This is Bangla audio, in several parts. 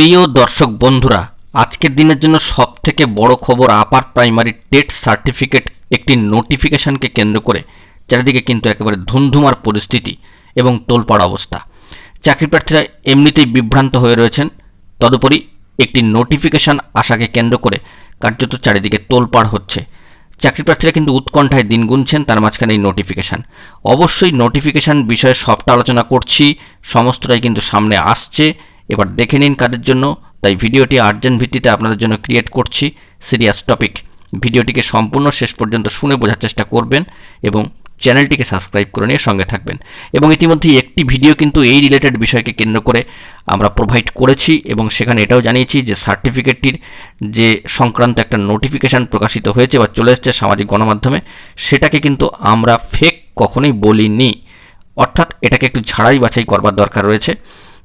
প্রিয় দর্শক বন্ধুরা, আজকের দিনের জন্য সব থেকে বড় খবর আপার প্রাইমারি টেট সার্টিফিকেট একটি নোটিফিকেশনকে কেন্দ্র করে চারিদিকে কিন্তু একেবারে ধুমধুমার পরিস্থিতি এবং তোলপাড় অবস্থা। চাকরি প্রার্থীরা এমনিতেই বিভ্রান্ত হয়ে রয়েছেন। তদুপরি একটি নোটিফিকেশন আশাকে কেন্দ্র করে কার্যত চারিদিকে তোলপাড় হচ্ছে। চাকরি প্রার্থীরা কিন্তু উৎকণ্ঠায় দিন গুনছেন তার মাঝখানে এই নোটিফিকেশান। অবশ্যই নোটিফিকেশান বিষয়ে সবটা আলোচনা করছি, সমস্তটাই কিন্তু সামনে আসছে। এবার দেখে নিন কাদের জন্য। তাই ভিডিওটি আর্জেন্ট ভিত্তিতে আপনাদের জন্য ক্রিয়েট করছি সিরিয়াস টপিক ভিডিওটিকে সম্পূর্ণ শেষ পর্যন্ত শুনে বোঝার চেষ্টা করবেন এবং চ্যানেলটিকে সাবস্ক্রাইব করে নিয়ে সঙ্গে থাকবেন। এবং ইতিমধ্যে একটি ভিডিও কিন্তু এই রিলেটেড বিষয়কে কেন্দ্র করে আমরা প্রোভাইড করেছি এবং সেখানে এটাও জানিয়েছি যে সার্টিফিকেটটির যে সংক্রান্ত একটা নোটিফিকেশান প্রকাশিত হয়েছে বা চলে এসছে সামাজিক গণমাধ্যমে, সেটাকে কিন্তু আমরা ফেক কখনোই বলিনি। অর্থাৎ এটাকে একটু ঝাড়াই বাছাই করবার দরকার রয়েছে।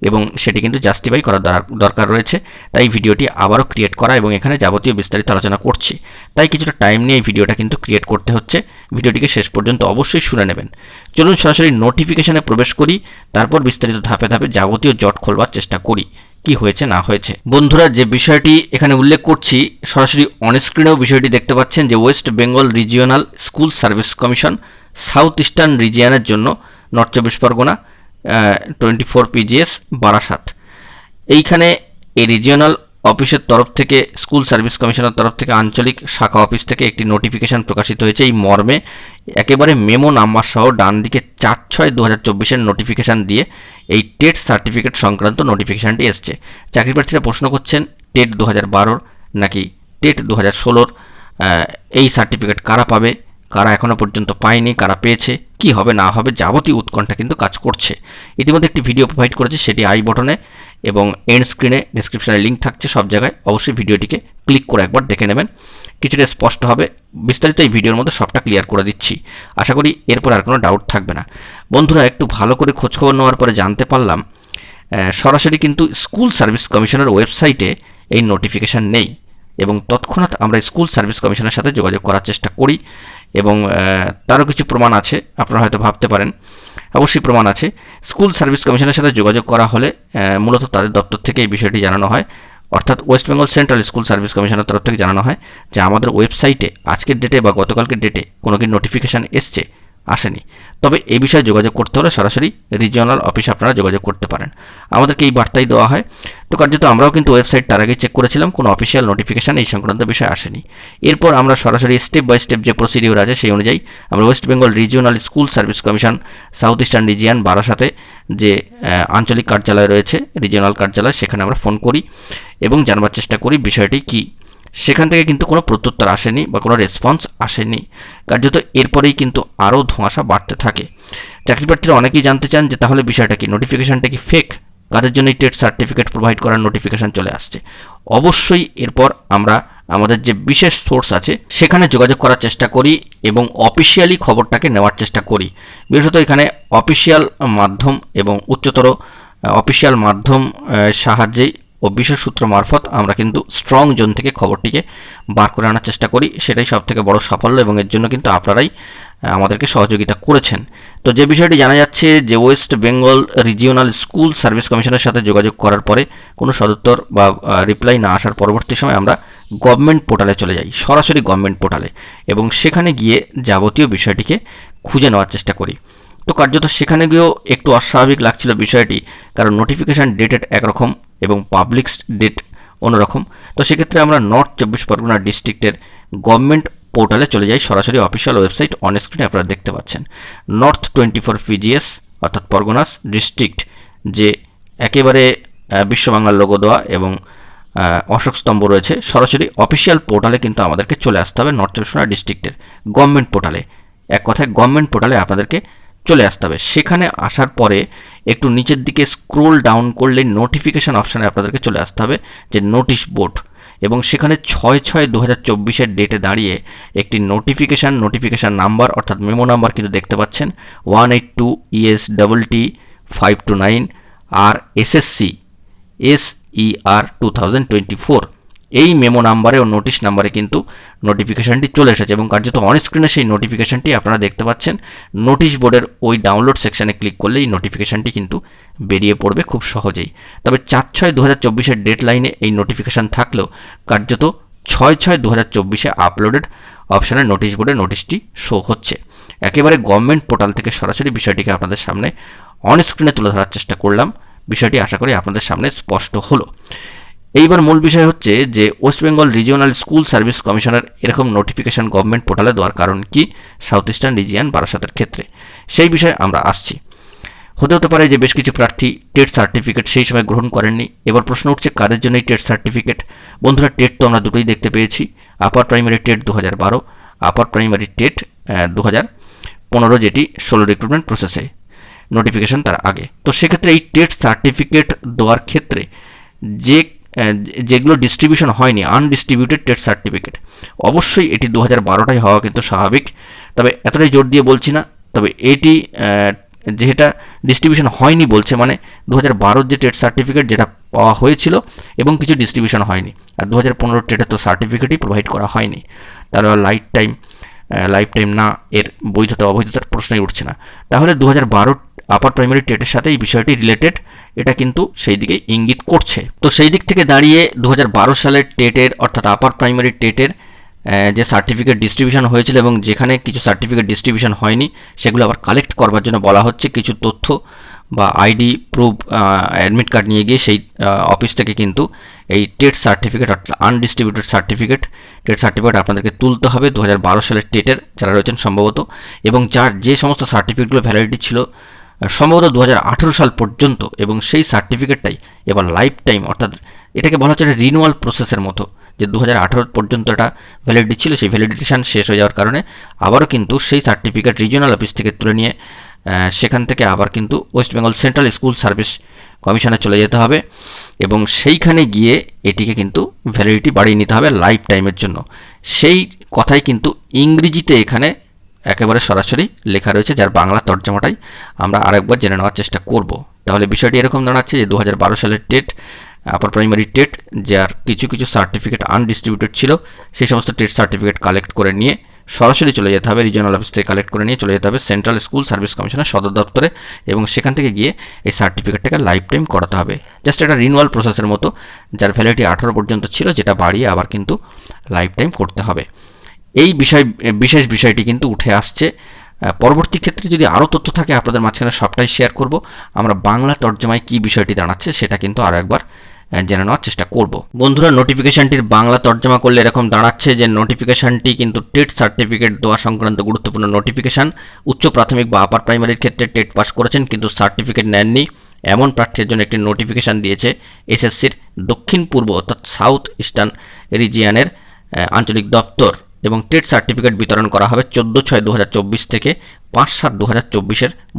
এবং সেটি কিন্তু জাস্টিফাই করার দর- দরকার রয়েছে। তাই ভিডিওটি আবারও ক্রিয়েট করা এবং এখানে যাবতীয় বিস্তারিত আলোচনা করছি। তাই কিছুটা টাইম নিয়ে এই ভিডিওটা কিন্তু ক্রিয়েট করতে হচ্ছে। ভিডিওটিকে শেষ পর্যন্ত অবশ্যই শুনে নেবেন। চলুন সরাসরি নোটিফিকেশনে প্রবেশ করি, তারপর বিস্তারিত ধাপে ধাপে যাবতীয় জট খোলবার চেষ্টা করি, কি হয়েছে, না হয়েছে। বন্ধুরা, যে বিষয়টি এখানে উল্লেখ করছি, সরাসরি অনস্ক্রিনেও বিষয়টি দেখতে পাচ্ছেন যে West Bengal regional school service commission south eastern রিজিয়ানের জন্য নর্থ চব্বিশ Pargana twenty four PGS Barasat. এইখানে এই রিজিওনাল অফিসের তরফ থেকে স্কুল সার্ভিস কমিশনের তরফ থেকে আঞ্চলিক শাখা অফিস থেকে একটি নোটিফিকেশন প্রকাশিত হয়েছে এই মর্মে। একেবারে মেমো নাম্বার সহ ডান দিকে চার ছয় দু হাজার চব্বিশের নোটিফিকেশান দিয়ে এই টেট সার্টিফিকেট সংক্রান্ত নোটিফিকেশানটি এসছে। চাকরি প্রার্থীরা প্রশ্ন করছেন টেট দু হাজার বারোর নাকি টেট দু হাজার ষোলোর এই সার্টিফিকেট কারা পাবে? কারা এখনও পর্যন্ত পায়নি, কারা পেয়েছে, কি হবে, না হবে, যাবতীয় উৎকণ্ঠা কিন্তু কাজ করছে। ইতিমধ্যে একটি ভিডিও প্রোভাইড করেছে সেটি আই বটনে এবং এন্ড স্ক্রিনে ডিসক্রিপশনে লিঙ্ক থাকছে সব জায়গায়। অবশ্যই ভিডিওটিকে ক্লিক করে একবার দেখে নেবেন। কিছুটা স্পষ্ট হবে। বিস্তারিত এই ভিডিওর মধ্যে সবটা ক্লিয়ার করে দিচ্ছি। আশা করি এরপর আর কোনো ডাউট থাকবে না। বন্ধুরা, একটু ভালো করে খোঁজখবর নেওয়ার পরে জানতে পারলাম সরাসরি কিন্তু স্কুল সার্ভিস কমিশনের ওয়েবসাইটে এই নোটিফিকেশান নেই। এবং তৎক্ষণাৎ আমরা স্কুল সার্ভিস কমিশনের সাথে যোগাযোগ করার চেষ্টা করি এবং তারও কিছু প্রমাণ আছে, আপনারা হয়তো ভাবতে পারেন। অবশ্যই প্রমাণ আছে। স্কুল সার্ভিস কমিশনের সাথে যোগাযোগ করা হলে মূলত তাদের দপ্তর থেকে এই বিষয়টি জানানো হয়। অর্থাৎ West Bengal central school service কমিশনের তরফ থেকে জানানো হয় যে আমাদের ওয়েবসাইটে আজকের ডেটে বা গতকালকের ডেটে কোনো কি নোটিফিকেশান এসছে। আসেনি। তবে এই বিষয়ে যোগাযোগ করতে হলে সরাসরি রিজিওনাল অফিসে আপনারা যোগাযোগ করতে পারেন। আমাদেরকে এই বার্তাই দেওয়া হয়। তো কার্যত আমরাও কিন্তু ওয়েবসাইট তার আগে চেক করেছিলাম, কোনো অফিসিয়াল নোটিফিকেশান এই সংক্রান্ত বিষয়ে আসেনি। এরপর আমরা সরাসরি স্টেপ বাই স্টেপ যে প্রসিডিউর আছে সেই অনুযায়ী আমরা West Bengal regional school service commission south eastern region বারাসাতে যে আঞ্চলিক কার্যালয় রয়েছে রিজিওনাল কার্যালয়, সেখানে আমরা ফোন করি এবং জানবার চেষ্টা করি বিষয়টি কী। সেখান থেকে কিন্তু কোনো প্রত্যুত্তর আসেনি বা কোনো রেসপন্স আসেনি। কার্যত এরপরেই কিন্তু আরও ধোঁয়াশা বাড়তে থাকে। চাকরি প্রার্থীরা অনেকেই জানতে চান যে তাহলে বিষয়টা কি? নোটিফিকেশানটা কি ফেক কাদের জন্য টেট সার্টিফিকেট প্রোভাইড করার নোটিফিকেশান চলে আসছে? অবশ্যই এরপর আমরা আমাদের যে বিশেষ সোর্স আছে, সেখানে যোগাযোগ করার চেষ্টা করি এবং অফিসিয়ালি খবরটাকে নেওয়ার চেষ্টা করি। বিশেষত এখানে অফিসিয়াল মাধ্যম এবং উচ্চতর অফিসিয়াল মাধ্যম সাহায্যেই ও বিশেষ সূত্র মারফত আমরা কিন্তু স্ট্রং জোন থেকে খবরটিকে বার করে আনার চেষ্টা করি। সেটাই সব থেকে বড় সাফল্য এবং এর জন্য কিন্তু আপনারাই আমাদেরকে সহযোগিতা করেছেন। তো যে বিষয়টি জানা যাচ্ছে যে West Bengal regional school service কমিশনের সাথে যোগাযোগ করার পরে কোনো সদুত্তর বা রিপ্লাই না আসার পরবর্তী সময় আমরা গভর্নমেন্ট পোর্টালে চলে যাই, সরাসরি গভর্নমেন্ট পোর্টালে এবং সেখানে গিয়ে যাবতীয় বিষয়টিকে খুঁজে নেওয়ার চেষ্টা করি। তো কার্যত সেখানে গিয়েও একটু অস্বাভাবিক লাগছিল বিষয়টি, কারণ নোটিফিকেশান ডেটেড একরকম এবং পাবলিক ডেট অন্যরকম। তো সেক্ষেত্রে আমরা নর্থ চব্বিশ পরগনা ডিস্ট্রিক্টের গভর্নমেন্ট পোর্টালে চলে যাই। সরাসরি অফিসিয়াল ওয়েবসাইট অন স্ক্রিনে আপনারা দেখতে পাচ্ছেন। নর্থ টোয়েন্টি ফোর পিজিএস অর্থাৎ পরগনাস ডিস্ট্রিক্ট যে একেবারে আহ, বিশ্ব বাংলার লোগো দেওয়া এবং অশোক স্তম্ভ রয়েছে। সরাসরি অফিসিয়াল পোর্টালে কিন্তু আমাদেরকে চলে আসতে হবে নর্থ চব্বিশ পরগনা ডিস্ট্রিক্টের গভর্নমেন্ট পোর্টালে এক কথায় গভর্নমেন্ট পোর্টালে আপনাদেরকে চলে আসতে হবে। সেখানে আসার পরে একটু নিচের দিকে স্ক্রোল ডাউন করলে নোটিফিকেশান অপশানে আপনাদেরকে চলে আসতে হবে, যে নোটিশ বোর্ড এবং সেখানে ছয় ছয় দু হাজার চব্বিশের ডেটে দাঁড়িয়ে একটি নোটিফিকেশান নোটিফিকেশান নাম্বার অর্থাৎ মেমো নাম্বার কিন্তু দেখতে পাচ্ছেন। One eight two ES double T five two nine আর SSC S E R two thousand twenty four এই মেমো নাম্বারে ও নোটিশ নাম্বারে কিন্তু নোটিফিকেশানটি চলে এসেছে এবং কার্যত অন স্ক্রিনে সেই নোটিফিকেশানটি আপনারা দেখতে পাচ্ছেন। নোটিশ বোর্ডের ওই ডাউনলোড সেকশানে ক্লিক করলে এই নোটিফিকেশানটি কিন্তু বেরিয়ে পড়বে খুব সহজেই। তবে চার ছয় দু হাজার চব্বিশের ডেট লাইনে এই নোটিফিকেশান থাকলেও কার্যত ছয় ছয় দু হাজার চব্বিশে আপলোডেড অপশানে নোটিশ বোর্ডে নোটিশটি শো হচ্ছে। একেবারে গভর্নমেন্ট পোর্টাল থেকে সরাসরি বিষয়টিকে আপনাদের সামনে অন স্ক্রিনে তুলে ধরার চেষ্টা করলাম। বিষয়টি আশা করি আপনাদের সামনে স্পষ্ট হলো। এইবার মূল বিষয় হচ্ছে যে West Bengal regional school service কমিশনের এরকম নোটিফিকেশন গভর্নমেন্ট পোর্টালে দেওয়ার কারণ কি? সাউথ ইস্টার্ন রিজিয়ান বারাসাতের ক্ষেত্রে। সেই বিষয়ে আমরা আসছি। হতে হতে পারে যে বেশ কিছু প্রার্থী টেট সার্টিফিকেট সেই সময় গ্রহণ করেননি। এবার প্রশ্ন উঠছে, কাদের জন্য এই টেট সার্টিফিকেট বন্ধুরা টেট তো আমরা দুটোই দেখতে পেয়েছি। আপার প্রাইমারি টেট দু হাজার বারো আপার প্রাইমারি টেট দু হাজার পনেরো যেটি ষোলো রিক্রুটমেন্ট প্রসেসে নোটিফিকেশন তার আগে। তো সেক্ষেত্রে এই টেট সার্টিফিকেট দেওয়ার ক্ষেত্রে যে যেগুলো ডিস্ট্রিবিউশন হয়নি আনডিস্ট্রিবিউটেড টেট সার্টিফিকেট অবশ্যই এটি দু হাজার বারোটায় হওয়া কিন্তু স্বাভাবিক। তবে এতটাই জোর দিয়ে বলছি না, তবে এটি যেটা ডিস্ট্রিবিউশন হয়নি বলছে মানে দু হাজার বারোর যে টেট সার্টিফিকেট যেটা পাওয়া হয়েছিল এবং কিছু ডিস্ট্রিবিউশন হয়নি। আর দু হাজার পনেরো টেটের তো সার্টিফিকেটই প্রোভাইড করা হয়নি। তাহলে লাইফ টাইম লাইফ টাইম না, এর বৈধতা, অবৈধতার প্রশ্নই উঠছে না। তাহলে দু হাজার বারোর আপার প্রাইমারি টেটের সাথে এই বিষয়টি রিলেটেড এটা কিন্তু সেই দিকে ইঙ্গিত করছে। তো সেই দিক থেকে দাঁড়িয়ে দু হাজার বারো সালের টেটের অর্থাৎ আপার প্রাইমারি টেটের যে সার্টিফিকেট ডিস্ট্রিবিউশন হয়েছিল এবং যেখানে কিছু সার্টিফিকেট ডিস্ট্রিবিউশন হয়নি, সেগুলো আবার কালেক্ট করবার জন্য বলা হচ্ছে। কিছু তথ্য বা আইডি প্রুফ অ্যাডমিট কার্ড নিয়ে গিয়ে সেই অফিস থেকে কিন্তু এই টেট সার্টিফিকেট অর্থাৎ আনডিস্ট্রিবিউটেড সার্টিফিকেট টেট সার্টিফিকেট আপনাদেরকে তুলতে হবে। দু হাজার বারো সালের টেটের যারা রয়েছেন সম্ভবত, এবং যার যে সমস্ত সার্টিফিকেটগুলো ভ্যালিডিটি ছিল সম্ভবত দু হাজার আঠেরো সাল পর্যন্ত এবং সেই সার্টিফিকেটটাই এবার লাইফ টাইম অর্থাৎ এটাকে বলা হচ্ছে রিনুয়াল প্রসেসের মতো, যে দু হাজার আঠেরো পর্যন্ত এটা ভ্যালিডিটি ছিল, সেই ভ্যালিডিটেশান শেষ হয়ে যাওয়ার কারণে আবারও কিন্তু সেই সার্টিফিকেট রিজিওনাল অফিস থেকে তুলে নিয়ে সেখান থেকে আবার কিন্তু West Bengal central school service কমিশনে চলে যেতে হবে এবং সেইখানে গিয়ে এটিকে কিন্তু ভ্যালিডিটি বাড়িয়ে নিতে হবে লাইফ টাইমের জন্য। সেই কথাই কিন্তু ইংরেজিতে এখানে একেবারে সরাসরি লেখা রয়েছে যার বাংলা তর্জমাটাই আমরা আরেকবার জেনে নেওয়ার চেষ্টা করব। তাহলে বিষয়টি এরকম দাঁড়াচ্ছে যে দু হাজার বারো সালের টেট আপার প্রাইমারি টেট, যার কিছু কিছু সার্টিফিকেট আনডিস্ট্রিবিউটেড ছিল সেই সমস্ত টেট সার্টিফিকেট কালেক্ট করে নিয়ে সরাসরি চলে যেতে হবে রিজিওনাল অফিস থেকে কালেক্ট করে নিয়ে চলে যেতে হবে সেন্ট্রাল স্কুল সার্ভিস কমিশনের সদর দপ্তরে এবং সেখান থেকে গিয়ে এই সার্টিফিকেটটাকে লাইফ টাইম করাতে হবে। জাস্ট একটা রিনুয়াল প্রসেসের মতো, যার ভ্যালিডিটি আঠারো পর্যন্ত ছিল, যেটা বাড়িয়ে আবার কিন্তু লাইফ টাইম করতে হবে। এই বিষয় বিশেষ বিষয়টি কিন্তু উঠে আসছে। পরবর্তী ক্ষেত্রে যদি আরও তথ্য থাকে, আপনাদের মাঝখানে সবটাই শেয়ার করব। আমরা বাংলা তর্জমায় কি বিষয়টি দাঁড়াচ্ছে, সেটা কিন্তু আরও একবার জেনে নেওয়ার চেষ্টা করব। বন্ধুরা নোটিফিকেশানটির বাংলা তর্জমা করলে এরকম দাঁড়াচ্ছে যে নোটিফিকেশানটি কিন্তু টেট সার্টিফিকেট দেওয়া সংক্রান্ত গুরুত্বপূর্ণ নোটিফিকেশান উচ্চ প্রাথমিক বা আপার প্রাইমারির ক্ষেত্রে টেট পাস করেছেন, কিন্তু সার্টিফিকেট নেননি। এমন প্রার্থীর জন্য একটি নোটিফিকেশান দিয়েছে এসএসসির দক্ষিণ পূর্ব অর্থাৎ সাউথ ইস্টার্ন রিজিয়ানের আঞ্চলিক দপ্তর। এবং টেট সার্টিফিকেট বিতরণ করা হবে চোদ্দ ছয় দু থেকে পাঁচ সাত দু হাজার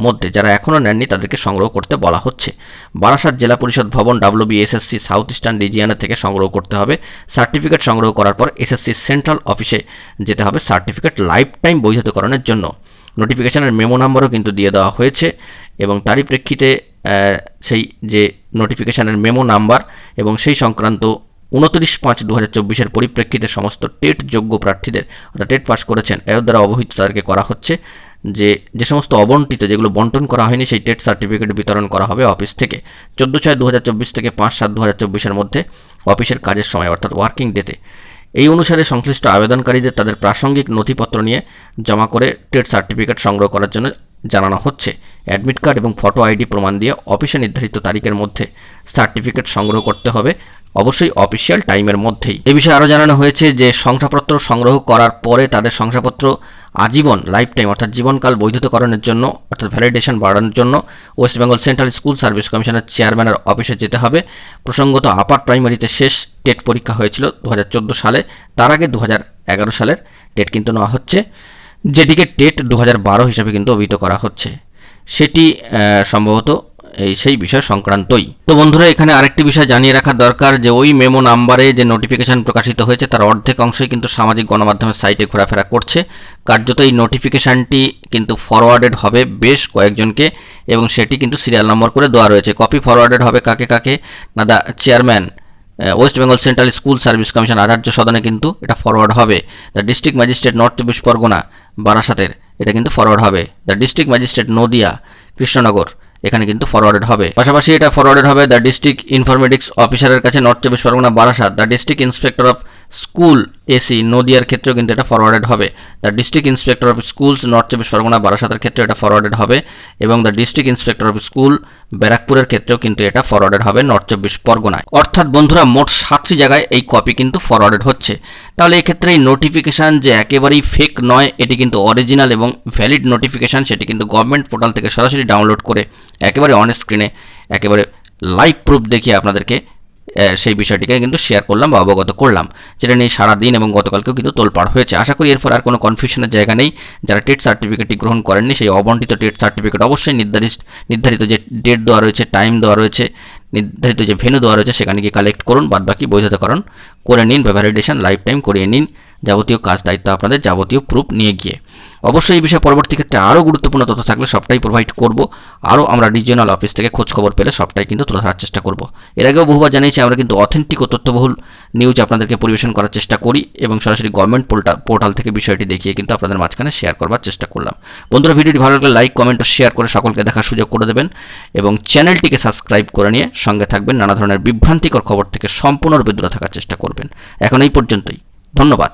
মধ্যে। যারা এখনও নেননি, তাদেরকে সংগ্রহ করতে বলা হচ্ছে। বারাসাত জেলা পরিষদ ভবন ডাব্লিউবিএসএসসি সাউথ ইস্টার্ন রিজিয়ানের থেকে সংগ্রহ করতে হবে। সার্টিফিকেট সংগ্রহ করার পর এসএসসি সেন্ট্রাল অফিসে যেতে হবে সার্টিফিকেট লাইফ টাইম বৈধতাকরণের জন্য। নোটিফিকেশনের মেমো নাম্বারও কিন্তু দিয়ে দেওয়া হয়েছে এবং তারই প্রেক্ষিতে সেই যে নোটিফিকেশানের মেমো নাম্বার এবং সেই সংক্রান্ত উনত্রিশ পাঁচ দু হাজার চব্বিশের পরিপ্রেক্ষিতে সমস্ত টেট যোগ্য প্রার্থীদের অর্থাৎ টেট পাস করেছেন এর দ্বারা অবহিত তাদেরকে করা হচ্ছে যে যে সমস্ত অবন্টিত যেগুলো বন্টন করা হয়নি সেই টেট সার্টিফিকেট বিতরণ করা হবে অফিস থেকে। চোদ্দ ছয় দু থেকে পাঁচ সাত দু হাজার মধ্যে অফিসের কাজের সময়, অর্থাৎ ওয়ার্কিং ডেতে। এই অনুসারে সংশ্লিষ্ট আবেদনকারীদের তাদের প্রাসঙ্গিক নথিপত্র নিয়ে জমা করে টেট সার্টিফিকেট সংগ্রহ করার জন্য জানানো হচ্ছে। অ্যাডমিট কার্ড এবং ফটো আইডি প্রমাণ দিয়ে অফিসে নির্ধারিত তারিখের মধ্যে সার্টিফিকেট সংগ্রহ করতে হবে। অবশ্যই অফিসিয়াল টাইমের মধ্যেই। এ বিষয়ে আরও জানানো হয়েছে যে, শংসাপত্র সংগ্রহ করার পরে তাদের শংসাপত্র আজীবন লাইফ টাইম অর্থাৎ জীবনকাল বৈধতকরণের জন্য, অর্থাৎ ভ্যালিডেশন বাড়ানোর জন্য West Bengal central school service কমিশনের চেয়ারম্যানের অফিসে যেতে হবে। প্রসঙ্গত আপার প্রাইমারিতে শেষ টেট পরীক্ষা হয়েছিল দু হাজার চোদ্দ সালে। তার আগে দু হাজার এগারো সালের টেট কিন্তু নেওয়া হচ্ছে, যেটিকে টেট দু হাজার বারো হিসাবে কিন্তু অভিহিত করা হচ্ছে। সেটি সম্ভবত সেই বিষয় সংক্রান্তই। তো বন্ধুরা, এখানে আরেকটি বিষয় জানিয়ে রাখা দরকার যে ওই মেমো নাম্বারে যে নোটিফিকেশন প্রকাশিত হয়েছে, তার অর্ধেক অংশই কিন্তু সামাজিক গণমাধ্যমের সাইটে ঘোরাফেরা করছে। কার্যত এই নোটিফিকেশানটি কিন্তু ফরওয়ার্ডেড হবে বেশ কয়েকজনকে এবং সেটি কিন্তু সিরিয়াল নম্বর করে দেওয়া রয়েছে। কপি ফরওয়ার্ডেড হবে কাকে কাকে? না the chairman West Bengal central school service commission আচার্য সদনে কিন্তু এটা ফরওয়ার্ড হবে। দ্য ডিস্ট্রিক্ট ম্যাজিস্ট্রেট নর্থ চব্বিশ পরগনা বারাসাতের এটা কিন্তু ফরওয়ার্ড হবে। The district magistrate Nadia Krishnanagar এখানে কিন্তু ফরওয়ার্ডেড হবে। পাশাপাশি এটা ফরওয়ার্ডেড হবে দ্য ডিস্ট্রিক্ট ইনফরমেটিক্স অফিসারের কাছে নর্থ চব্বিশ Pargana Barasat the district inspector of school AC নদিয়ার ক্ষেত্রেও কিন্তু এটা ফরওয়ার্ডেড হবে। The district inspector of schools north চব্বিশ পরগনা বারাসাতের ক্ষেত্রে এটা ফরওয়ার্ডেড হবে এবং the district inspector of school ব্যারাকপুরের ক্ষেত্রেও কিন্তু এটা ফরওয়ার্ডেড হবে নর্থ চব্বিশ পরগনায় অর্থাৎ বন্ধুরা, মোট সাতটি জায়গায় এই কপি কিন্তু ফরওয়ার্ডেড হচ্ছে। তাহলে এক্ষেত্রে এই নোটিফিকেশান যে একেবারেই ফেক নয়, এটি কিন্তু অরিজিনাল এবং ভ্যালিড নোটিফিকেশান সেটি কিন্তু গভর্নমেন্ট পোর্টাল থেকে সরাসরি ডাউনলোড করে একেবারে অন স্ক্রিনে একেবারে লাইভ প্রুফ দেখিয়ে আপনাদেরকে সেই বিষয়টিকে কিন্তু শেয়ার করলাম বা অবগত করলাম। যেটা নিয়ে সারাদিন এবং গতকালকেও কিন্তু তোলপাড় হয়েছে। আশা করি এরপর আর কোনো কনফিউশনের জায়গা নেই। যারা টেট সার্টিফিকেটটি গ্রহণ করেননি, সেই অবন্টিত টেট সার্টিফিকেট অবশ্যই নির্ধারিত নির্ধারিত যে ডেট দেওয়া রয়েছে টাইম দেওয়া রয়েছে, নির্ধারিত যে ভেনু দেওয়া রয়েছে, সেখানে গিয়ে কালেক্ট করুন। বাদবাকি বৈধতাকরণ করে নিন বা ভ্যালিডেশন লাইফ টাইম করিয়ে নিন। যাবতীয় কাজ, দায়িত্ব আপনাদের, যাবতীয় প্রুফ নিয়ে গিয়ে। অবশ্যই এই বিষয়ে পরবর্তী ক্ষেত্রে আরও গুরুত্বপূর্ণ তথ্য থাকলে সবটাই প্রোভাইড করব। আরও আমরা রিজিওনাল অফিস থেকে খোঁজ খবর পেলে সবটাই কিন্তু তুলে ধরার চেষ্টা করব। এর আগেও বহুবার জানিয়েছি, আমরা কিন্তু অথেন্টিক ও তথ্যবহুল নিউজ আপনাদেরকে পরিবেশন করার চেষ্টা করি এবং সরাসরি গভর্নমেন্ট পোর্টাল পোর্টাল থেকে বিষয়টি দেখিয়ে কিন্তু আপনাদের মাঝখানে শেয়ার করবার চেষ্টা করলাম। বন্ধুরা, ভিডিওটি ভালো লাগলে লাইক কমেন্ট ও শেয়ার করে সকলকে দেখার সুযোগ করে দেবেন এবং চ্যানেলটিকে সাবস্ক্রাইব করে নিয়ে সঙ্গে থাকবেন, নানা ধরনের বিভ্রান্তিকর খবর থেকে সম্পূর্ণরূপে দূরে থাকার চেষ্টা করবেন। এখন এই পর্যন্তই। ধন্যবাদ।